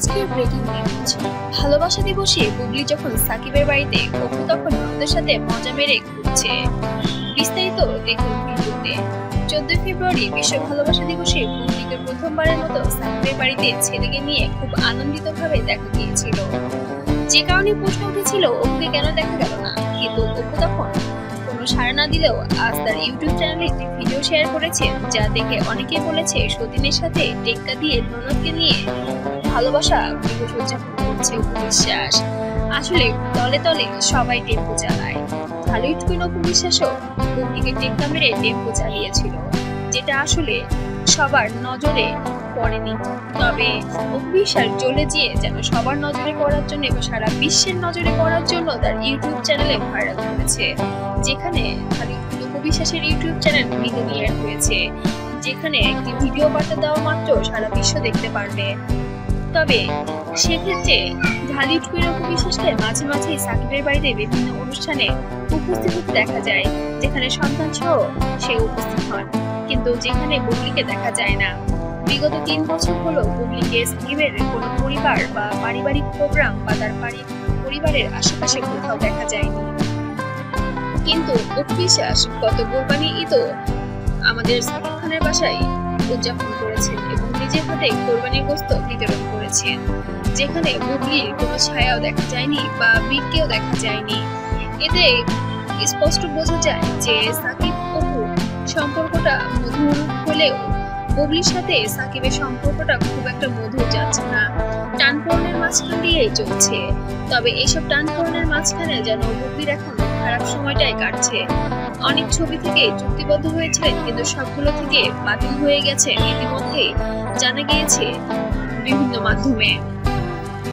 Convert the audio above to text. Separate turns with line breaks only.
আজকের breaking news. ভালোবাসা দিবসে বুবলি যখন সাকিবের বাড়িতে অপু তখন ননদের সাথে মজা মেরে ঘুরছে। বিস্তারিত দেখুন ভিডিওতে। চোদ্দই ফেব্রুয়ারি বিশ্ব ভালোবাসা দিবসে বুবলিকে প্রথমবারের মতো সাকিবের বাড়িতে ছেলেকে নিয়ে খুব আনন্দিতভাবে দেখা গিয়েছিল। যে কারণে প্রশ্ন উঠেছিল অপুকে কেন দেখা গেল না? কিন্তু অপু তখন সাড়া না দিলেও আজ তার ইউটিউব চ্যানেলে একটি ভিডিও শেয়ার করেছে যা দেখে অনেকে বলেছে সতীনের সাথে টেক্কা দিয়ে ননদকে নিয়ে ভালোবাসা দিবস উদযাপন করছে অপু বিশ্বাস আসলে তলে তলে সবাই টেম্পো চালায়। হলিউড কুইন অপু বিশ্বাসও বুবলিকে টেক্কা মেরে টেম্পো চালিয়েছিল যেটা আসলে সবার নজরে পড়েনি। তবে বিশ্বাস জ্বলে দিয়ে যেন সবার নজরে পড়ার জন্য এবং সারা বিশ্বের নজরে পড়ার জন্য তার ইউটিউব চ্যানেলে ভাইরাল করেছে যেখানে খালি বিশ্বাসের ইউটিউব চ্যানেল মিলিয়নিয়ার হয়েছে, যেখানে একটি ভিডিও বার্তা দেওয়া মাত্র সারা বিশ্ব দেখতে পারবে। তবে সেক্ষেত্রে ঢালিউড কুইন বিশ্বাসকে মাঝে মাঝে সাকিবের বাড়িতে বিভিন্ন অনুষ্ঠানে উপস্থিত হতে দেখা যায়, যেখানে সন্তান সহ সে উপস্থিত হন, কিন্তু যেখানে বুবলিকে দেখা যায় না। বিগত তিন বছর হলো বুবলিকে সাকিবের কোনো পরিবার বা পারিবারিক প্রোগ্রাম বা তার পরিবারের আশেপাশে কোথাও দেখা যায়নি। কিন্তু বিশ্বাস গত কোরবানি ঈদও আমাদের সাকিব খানের বাসায় উদযাপন করেছেন এবং নিজের হাতে কোরবানির গোস্ত বিতরণ করেছেন যেখানে বুবলির কোনো ছায়াও দেখা যায়নি বা বীরকেও দেখা যায়নি। এতে স্পষ্ট বোঝা যায় যে সাকিব অপু সম্পর্কটা মধুর হলেও বুবলির সাথে সাকিবের সম্পর্কটা খুব একটা মধুর যাচ্ছে না। টানপর্ণের মাঝখান দিয়েই চলছে। তবে এইসব টানপর্ণের মাঝখানে যেন বুবলির এখন খারাপ সময়টাই কাটছে। অনেক ছবি থেকে চুক্তিবদ্ধ হয়েছিলেন কিন্তু সবগুলো থেকে বাতিল হয়ে গেছে ইতিমধ্যে জানা গিয়েছে বিভিন্ন মাধ্যমে।